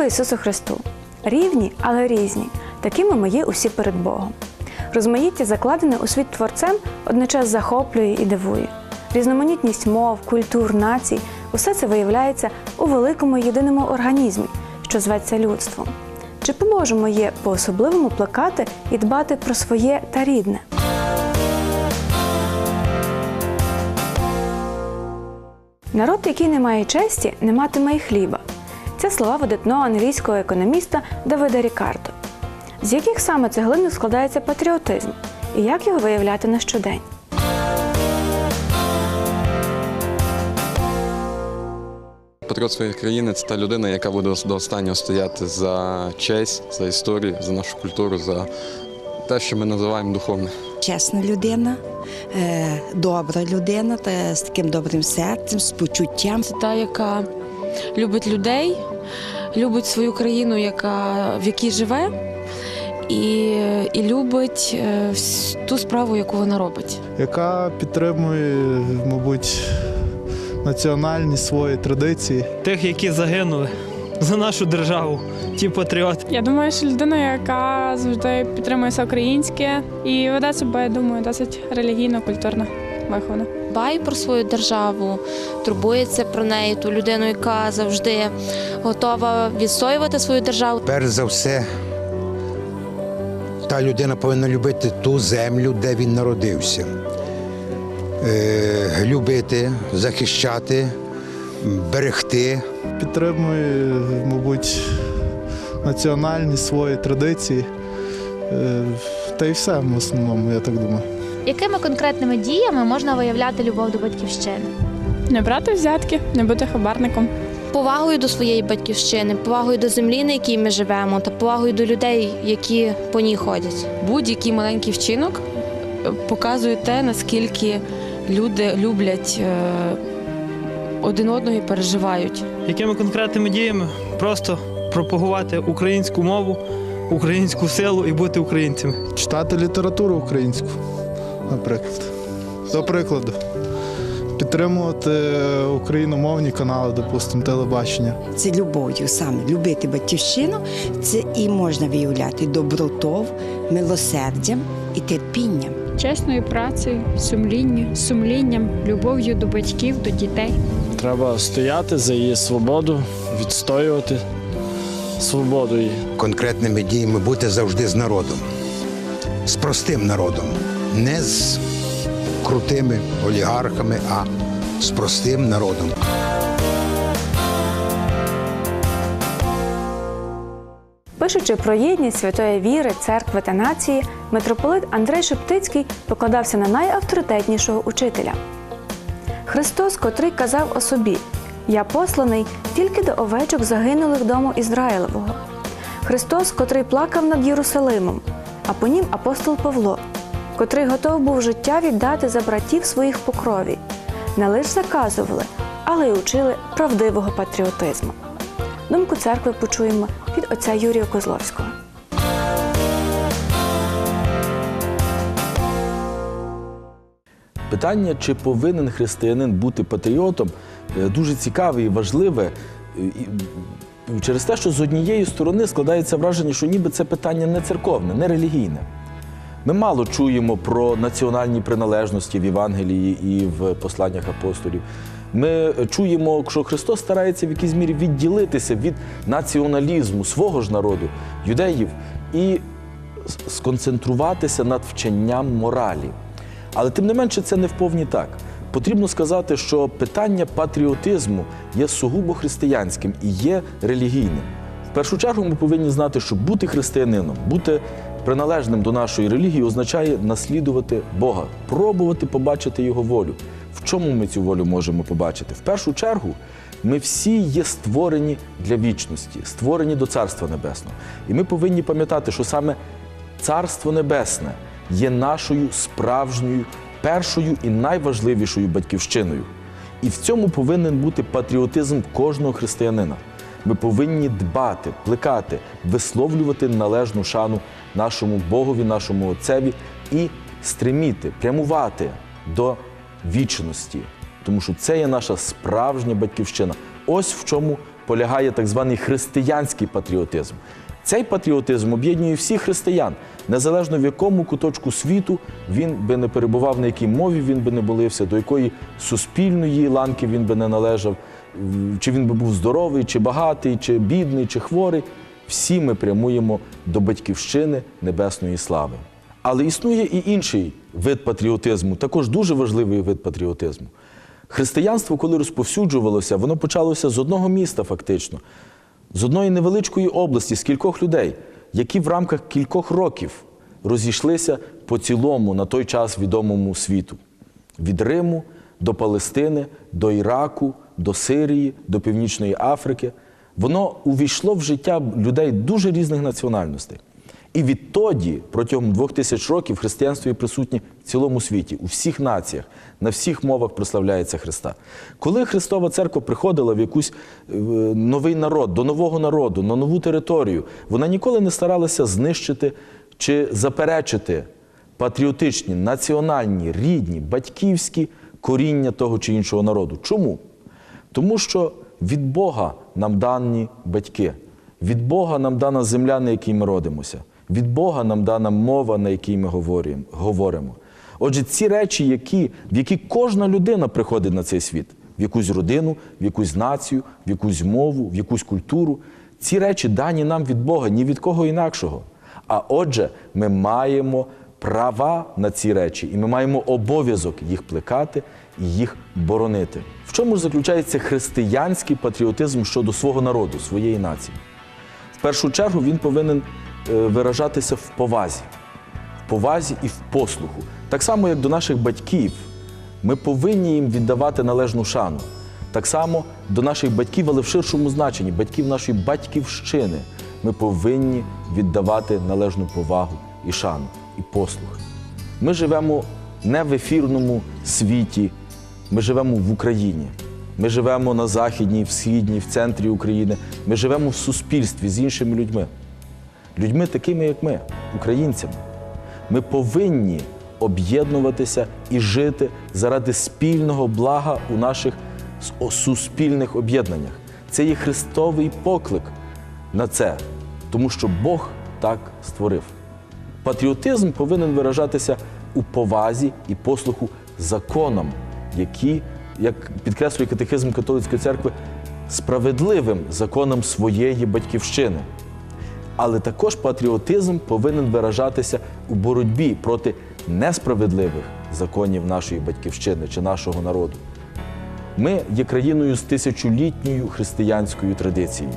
Слава Ісусу Христу! Рівні, але різні. Такими ми є усі перед Богом. Розмаїття, закладене у світ творцем, одночас захоплює і дивує. Різноманітність мов, культур, націй усе це виявляється у великому єдиному організмі, що зветься людством. Чи поможемо є по-особливому плекати і дбати про своє та рідне? Народ, який не має честі, не матиме й хліба. Це слова видатного англійського економіста Давида Рікардо. З яких саме цеглинок складається патріотизм і як його виявляти на щодень? Патріот своєї країни це та людина, яка буде до останнього стояти за честь, за історію, за нашу культуру, за те, що ми називаємо духовне. Чесна людина, е, добра людина та з таким добрим серцем, з почуттям. Це та, яка любить людей, любить свою країну, яка, в якій живе, і, і любить е, ту справу, яку вона робить. яка підтримує, мабуть, національні свої традиції. тих, які загинули за нашу державу, ті патріоти. Я думаю, що людина, яка завжди підтримує все українське і веде себе, я думаю, досить релігійно, культурно вихована. Дбає про свою державу, турбується про неї, ту людину, яка завжди готова відстоювати свою державу. Перш за все, та людина повинна любити ту землю, де він народився. Е, любити, захищати, берегти. Підтримує, мабуть, національні свої традиції. Е, Та й все в основному, я так думаю. Якими конкретними діями можна виявляти любов до батьківщини? Не брати взятки, не бути хабарником. Повагою до своєї батьківщини, повагою до землі, на якій ми живемо, та повагою до людей, які по ній ходять. Будь-який маленький вчинок е, показує те, наскільки люди люблять е, один одного і переживають. Якими конкретними діями просто пропагувати українську мову, українську силу і бути українцями. Читати літературу українську, наприклад. До прикладу. Підтримувати україномовні канали, допустимо, телебачення. Це любов'ю саме. Любити батьківщину це і можна виявляти добротою, милосердям і терпінням. Чесною працею, сумлінням, сумлінням, любов'ю до батьків, до дітей. Треба стояти за її свободу, відстоювати свободу її. Конкретними діями бути завжди з народом, з простим народом, не з крутими олігархами, а з простим народом. Пишучи про єдність святої віри, церкви та нації, митрополит Андрей Шептицький покладався на найавторитетнішого учителя. Христос, котрий казав о собі: Я посланий тільки до овечок загинулих дому Ізраїлевого. Христос, котрий плакав над Єрусалимом, а по нім апостол Павло, котрий готов був життя віддати за братів своїх по крові, не лише заказували, але й учили правдивого патріотизму. Думку церкви почуємо від отця Юрія Козловського. Питання, чи повинен християнин бути патріотом, е, дуже цікаве і важливе. е, Через те, що з однієї сторони складається враження, що ніби це питання не церковне, не релігійне. Ми мало чуємо про національні приналежності в Євангелії і в посланнях апостолів. Ми чуємо, що Христос старається в якійсь мірі відділитися від націоналізму свого ж народу, юдеїв, і сконцентруватися над вченням моралі. Але тим не менше це не вповні так. Потрібно сказати, що питання патріотизму є сугубо християнським і є релігійним. В першу чергу ми повинні знати, що бути християнином, бути приналежним до нашої релігії означає наслідувати Бога, пробувати побачити Його волю. В чому ми цю волю можемо побачити? В першу чергу, ми всі є створені для вічності, створені до Царства Небесного. І ми повинні пам'ятати, що саме Царство Небесне є нашою справжньою, першою і найважливішою батьківщиною. І в цьому повинен бути патріотизм кожного християнина. Ми повинні дбати, плекати, висловлювати належну шану нашому Богові, нашому Отцеві і стреміти, прямувати до вічності, тому що це є наша справжня батьківщина. Ось в чому полягає так званий християнський патріотизм. Цей патріотизм об'єднує всіх християн, незалежно в якому куточку світу він би не перебував, на якій мові він би не болився, до якої суспільної ланки він би не належав, чи він би був здоровий, чи багатий, чи бідний, чи хворий. Всі ми прямуємо до батьківщини небесної слави. Але існує і інший вид патріотизму, також дуже важливий вид патріотизму. Християнство, коли розповсюджувалося, воно почалося з одного міста, фактично, з одної невеличкої області, з кількох людей, які в рамках кількох років розійшлися по цілому на той час відомому світу. Від Риму до Палестини, до Іраку, до Сирії, до Північної Африки. Воно увійшло в життя людей дуже різних національностей. І відтоді, протягом двох тисяч років, християнство є присутнє в цілому світі, у всіх націях, на всіх мовах прославляється Христа. Коли Христова церква приходила в якийсь е, новий народ, до нового народу, на нову територію, вона ніколи не старалася знищити чи заперечити патріотичні, національні, рідні, батьківські коріння того чи іншого народу. Чому? Тому що від Бога нам дані батьки, від Бога нам дана земля, на якій ми родимося, від Бога нам дана мова, на якій ми говоримо-. Отже, ці речі, які, в які кожна людина приходить на цей світ, в якусь родину, в якусь націю, в якусь мову, в якусь культуру, ці речі дані нам від Бога, ні від кого інакшого. А отже, ми маємо права на ці речі, і ми маємо обов'язок їх плекати їх боронити. В чому ж заключається християнський патріотизм щодо свого народу, своєї нації? В першу чергу він повинен е, виражатися в повазі, в повазі і в послуху. Так само, як до наших батьків, ми повинні їм віддавати належну шану. Так само до наших батьків, але в ширшому значенні, батьків нашої батьківщини, ми повинні віддавати належну повагу і шану, і послух. Ми живемо не в ефірному світі, ми живемо в Україні. Ми живемо на Західній, в Східній, в центрі України. Ми живемо в суспільстві з іншими людьми. Людьми такими, як ми, українцями. Ми повинні об'єднуватися і жити заради спільного блага у наших суспільних об'єднаннях. Це є Христовий поклик на це, тому що Бог так створив. Патріотизм повинен виражатися у повазі і послуху законам, які, як підкреслює катехизм католицької церкви, справедливим законам своєї батьківщини. Але також патріотизм повинен виражатися у боротьбі проти несправедливих законів нашої батьківщини чи нашого народу. Ми є країною з тисячолітньою християнською традицією.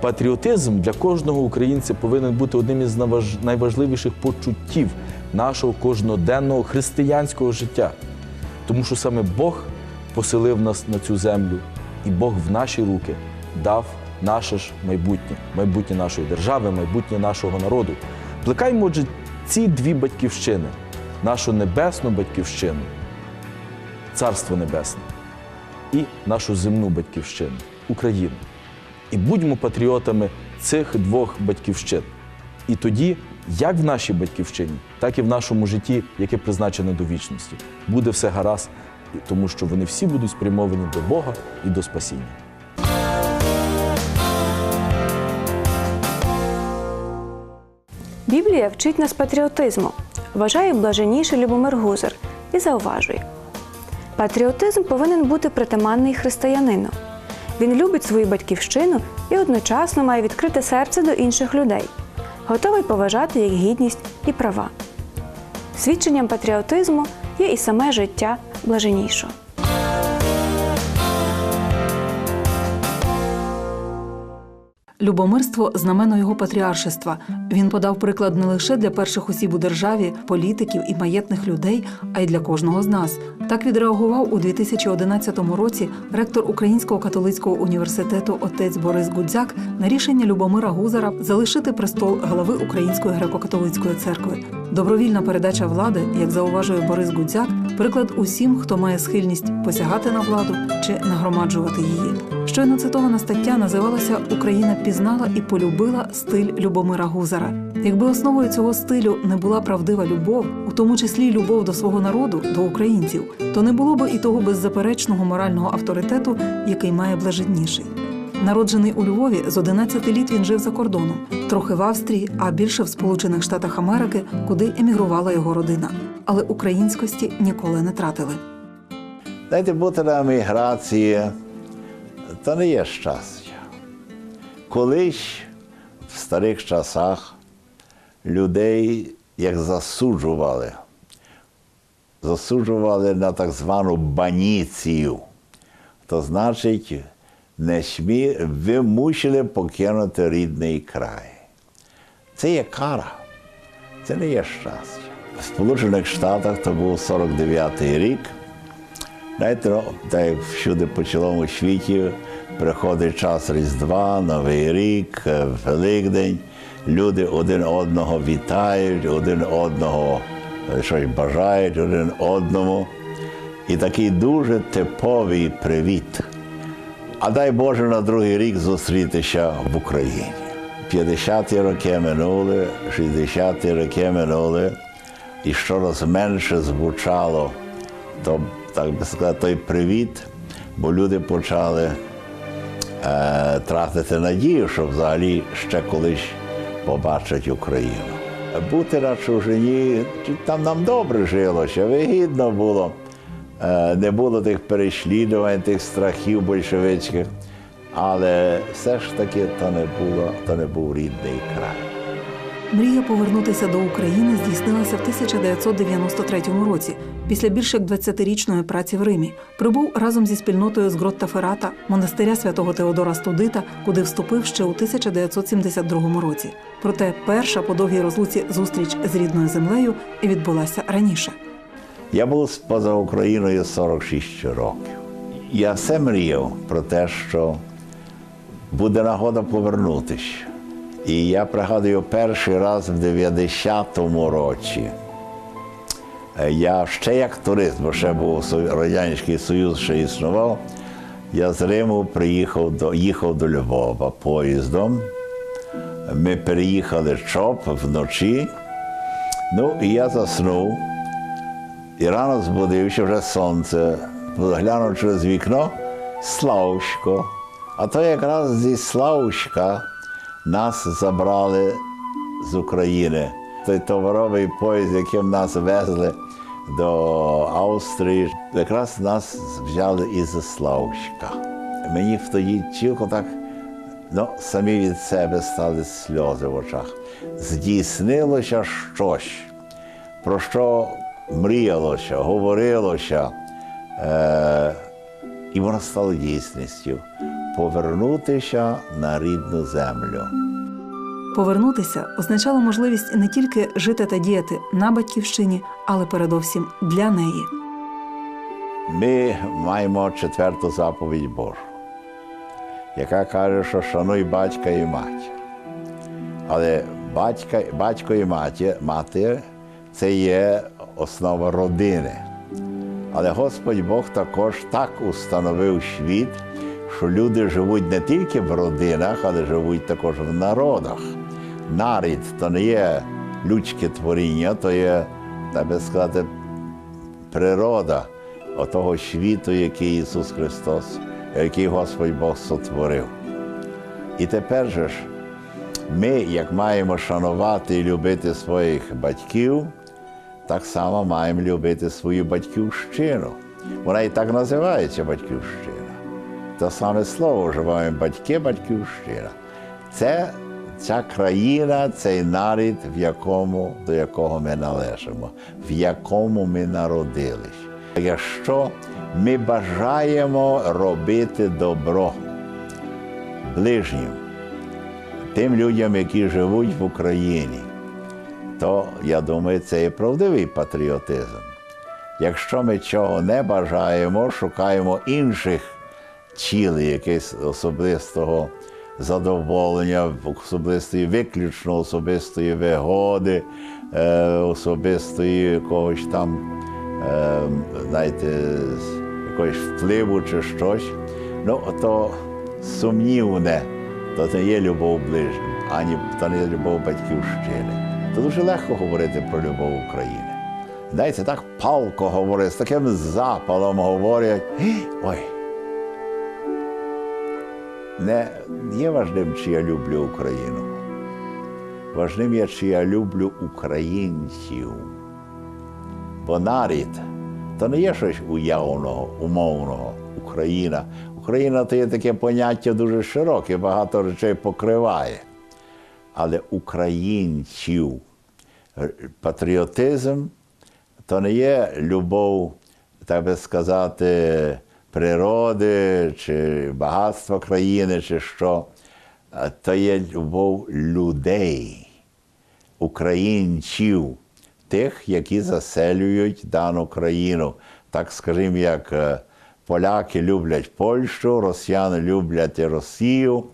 Патріотизм для кожного українця повинен бути одним із найважливіших почуттів нашого кожноденного християнського життя. Тому що саме Бог поселив нас на цю землю, і Бог в наші руки дав наше ж майбутнє, майбутнє нашої держави, майбутнє нашого народу. Плекаймо отже ці дві батьківщини, нашу небесну батьківщину, Царство Небесне, і нашу земну батьківщину Україну. І будьмо патріотами цих двох батьківщин. І тоді, як в нашій батьківщині, так і в нашому житті, яке призначене до вічності, буде все гаразд, тому що вони всі будуть спрямовані до Бога і до спасіння. Біблія вчить нас патріотизму, вважає блаженніший Любомир Гузар і зауважує. Патріотизм повинен бути притаманний християнину. Він любить свою батьківщину і одночасно має відкрите серце до інших людей, готовий поважати їх гідність і права. Свідченням патріотизму є і саме життя блаженнішого. Любомирство знамено його патріаршества. Він подав приклад не лише для перших осіб у державі, політиків і маєтних людей, а й для кожного з нас. Так відреагував у 2011 році ректор Українського католицького університету отець Борис Гудзяк на рішення Любомира Гузара залишити престол глави Української греко-католицької церкви. Добровільна передача влади, як зауважує Борис Гудзяк, приклад усім, хто має схильність посягати на владу чи нагромаджувати її. Щойно цитована стаття називалася Україна пізнала і полюбила стиль Любомира Гузара. Якби основою цього стилю не була правдива любов, у тому числі любов до свого народу, до українців, то не було б і того беззаперечного морального авторитету, який має блаженніший. Народжений у Львові, з 11 літ він жив за кордоном, трохи в Австрії, а більше в Сполучених Штатах Америки, куди емігрувала його родина. Але українськості ніколи не тратили. Знаєте, бути на еміграції то не є щастя. Колись в старих часах людей як засуджували, засуджували на так звану баніцію. То значить, не смі, ви мусили покинути рідний край. Це є кара, це не є щастя. В Сполучених Штатах то був 49-й рік. Знаєте, ну, так як всюди по цілому світі приходить час Різдва, Новий рік, е, Великдень. Люди один одного вітають, один одного е, щось бажають один одному. І такий дуже типовий привіт. А дай Боже на другий рік зустрітися в Україні. 50-ті роки минули, 60-ті роки минули, і щораз менше звучало то, так би сказати, той привіт, бо люди почали е, тратити надію, що взагалі ще колись побачать Україну. Бути на чужині, там нам добре жилося, вигідно було. Е, не було тих переслідувань, тих страхів большевицьких, але все ж таки то не було, то не був рідний край. Мрія повернутися до України здійснилася в 1993 році. Після більш як 20-річної праці в Римі прибув разом зі спільнотою з Гротта Ферата, монастиря святого Теодора Студита, куди вступив ще у 1972 році. Проте перша по довгій розлуці зустріч з рідною землею відбулася раніше. Я був поза Україною 46 років. Я все мріяв про те, що буде нагода повернутися. І я пригадую перший раз в 90-му році. Е, Я ще як турист, бо ще був Радянський Союз, ще існував. Я з Риму приїхав до, їхав до Львова поїздом. Ми переїхали ЧОП вночі. Ну, і я заснув. І рано збудився вже сонце, глянув через вікно Славсько. А то якраз зі Славська нас забрали з України. Той товаровий поїзд, яким нас везли до Австрії, якраз нас взяли із Славська. Мені в тоді чілко так ну, самі від себе стали сльози в очах. Здійснилося щось, про що мріялося, говорилося, е, і воно стало дійсністю повернутися на рідну землю. Повернутися означало можливість не тільки жити та діяти на батьківщині, але передовсім для неї. Ми маємо четверту заповідь Божу, яка каже, що шануй батька і матір. Але батька, батько і матір, матір це є основа родини. Але Господь Бог також так установив світ, що люди живуть не тільки в родинах, але живуть також в народах. Нарід то не є людське творіння, то є, так би сказати, природа отого світу, який Ісус Христос, який Господь Бог сотворив. І тепер же ж ми, як маємо шанувати і любити своїх батьків, так само маємо любити свою батьківщину. Вона і так називається батьківщина. Те саме слово вживаємо батьки, батьківщина. Це ця країна, цей нарід, в якому, до якого ми належимо, в якому ми народились. Якщо ми бажаємо робити добро ближнім, тим людям, які живуть в Україні, то я думаю, це є правдивий патріотизм. Якщо ми цього не бажаємо, шукаємо інших цілей, якихось особистого задоволення, особистої виключно особистої вигоди, е, особистої якогось там, е, знаєте, якогось впливу чи щось, ну то сумнівне, то не є любов ближнім, ані то не є любов батьківщини. То дуже легко говорити про любов України. Знаєте, так палко говорять, з таким запалом говорять. Ой, не є важливим, чи я люблю Україну. Важливим є, чи я люблю українців. Бо нарід то не є щось уявного, умовного. Україна. Україна то є таке поняття дуже широке, багато речей покриває. Але українців, патріотизм то не є любов, так би сказати, природи чи багатства країни, чи що. То є любов людей, українців, тих, які заселюють дану країну. Так скажімо, як е, поляки люблять Польщу, росіяни люблять Росію,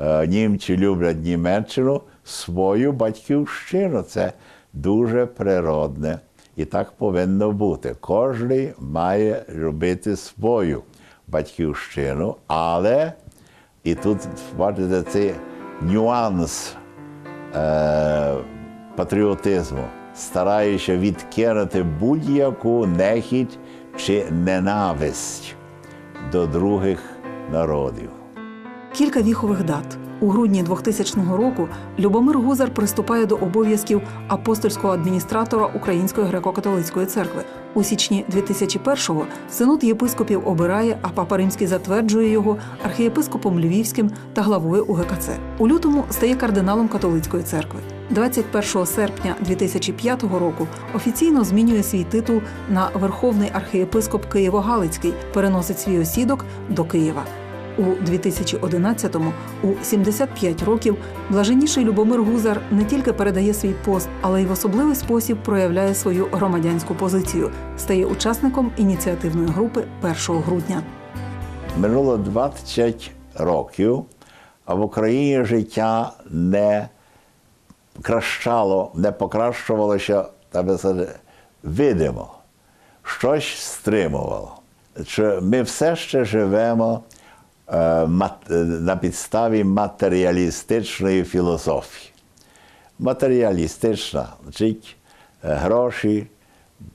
е, німці люблять Німеччину, свою батьківщину. Це дуже природне. І так повинно бути. Кожен має любити свою батьківщину, але і тут бачите цей нюанс е, патріотизму, стараючи відкинути будь-яку нехідь чи ненависть до других народів. Кілька віхових дат. У грудні 2000 року Любомир Гузар приступає до обов'язків апостольського адміністратора Української греко-католицької церкви. У січні 2001-го синод єпископів обирає, а папа Римський затверджує його архієпископом Львівським та главою УГКЦ. У лютому стає кардиналом католицької церкви. 21 серпня 2005 року офіційно змінює свій титул на Верховний архієпископ Києво-Галицький, переносить свій осідок до Києва. У 2011-му, у 75 років, блаженніший Любомир Гузар не тільки передає свій пост, але й в особливий спосіб проявляє свою громадянську позицію, стає учасником ініціативної групи 1 грудня. Минуло 20 років, а в Україні життя не кращало, не покращувалося, так сказати, видимо. Щось стримувало. Що ми все ще живемо на підставі матеріалістичної філософії. Матеріалістична, значить, е, гроші,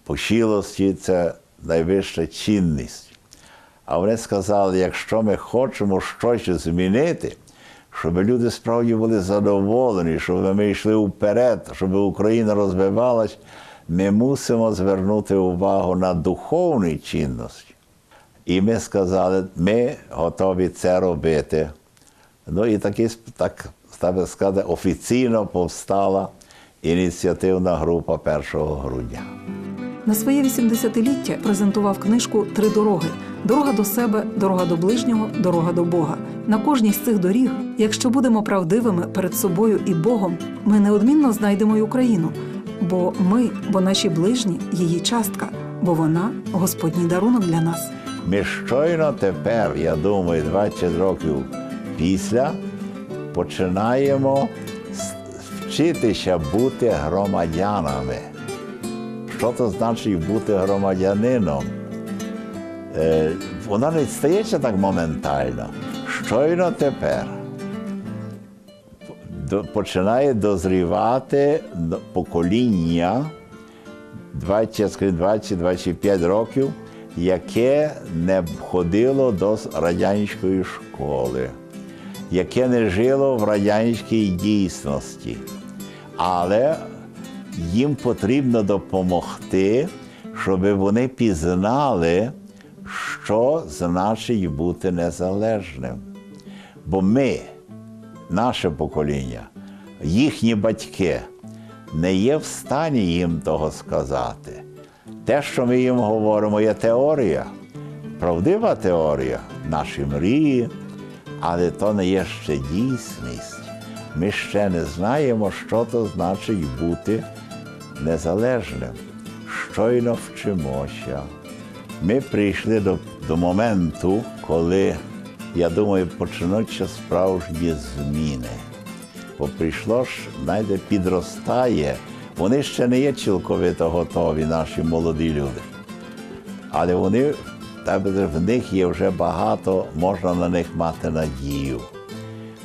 пошілості це найвища цінність. А вони сказали, якщо ми хочемо щось змінити, щоб люди справді були задоволені, щоб ми йшли вперед, щоб Україна розвивалась, ми мусимо звернути увагу на духовні цінності. І ми сказали, ми готові це робити. Ну і таки, так так сказати, офіційно повстала ініціативна група 1 грудня. На своє 80-ліття презентував книжку Три дороги: дорога до себе, дорога до ближнього, дорога до Бога. На кожній з цих доріг, якщо будемо правдивими перед собою і Богом, ми неодмінно знайдемо й Україну. Бо ми, бо наші ближні, її частка, бо вона Господній дарунок для нас. Ми щойно тепер, я думаю, 20 років після, починаємо вчитися бути громадянами. Що це значить бути громадянином? Е, Вона не стається так моментально. Щойно тепер починає дозрівати покоління 20-25 років, яке не ходило до радянської школи, яке не жило в радянській дійсності. Але їм потрібно допомогти, щоб вони пізнали, що значить бути незалежним. Бо ми, наше покоління, їхні батьки, не є в стані їм того сказати. Те, що ми їм говоримо, є теорія, правдива теорія, наші мрії, але то не є ще дійсність. Ми ще не знаємо, що то значить бути незалежним. Щойно вчимося. Ми прийшли до, до моменту, коли, я думаю, почнуться справжні зміни. Бо прийшло ж, знаєте, підростає. Вони ще не є цілковито готові, наші молоді люди. Але вони, в них є вже багато, можна на них мати надію.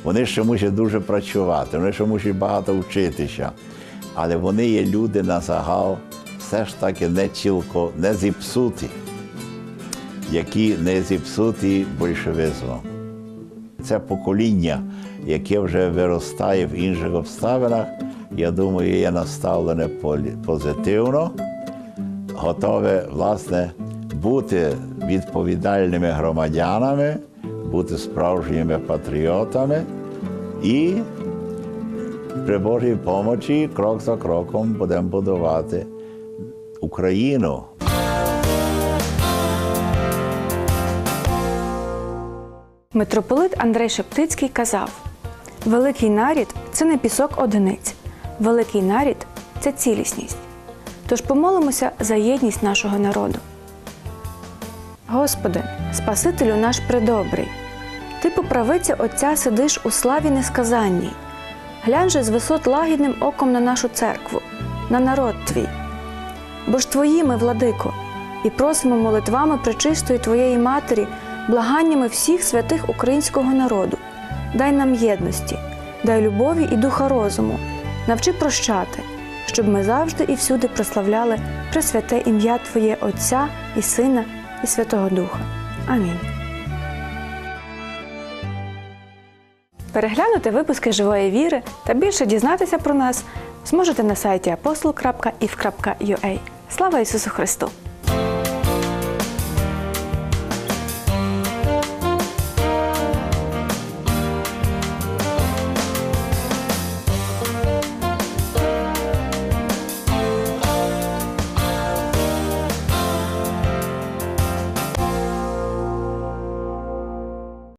Вони ще мусять дуже працювати, вони ще мусять багато вчитися. Але вони є люди на загал, все ж таки не цілко, не зіпсуті, які не зіпсуті большевизмом. це покоління, яке вже виростає в інших обставинах, я думаю, є наставлене позитивно, готове, власне, бути відповідальними громадянами, бути справжніми патріотами і при Божій помочі крок за кроком будемо будувати Україну. Митрополит Андрей Шептицький казав: Великий нарід це не пісок одиниць, великий нарід це цілісність. Тож помолимося за єдність нашого народу. Господи, Спасителю наш предобрий, Ти по правиці Отця сидиш у славі несказанній. Глянь же з висот лагідним оком на нашу церкву, на народ твій. Бо ж твої ми, владико, і просимо молитвами пречистої Твоєї Матері, благаннями всіх святих українського народу. Дай нам єдності, дай любові і духа розуму, навчи прощати, щоб ми завжди і всюди прославляли пресвяте ім'я Твоє Отця і Сина і Святого Духа. Амінь. Переглянути випуски живої віри та більше дізнатися про нас зможете на сайті apostol.if.ua. Слава Ісусу Христу!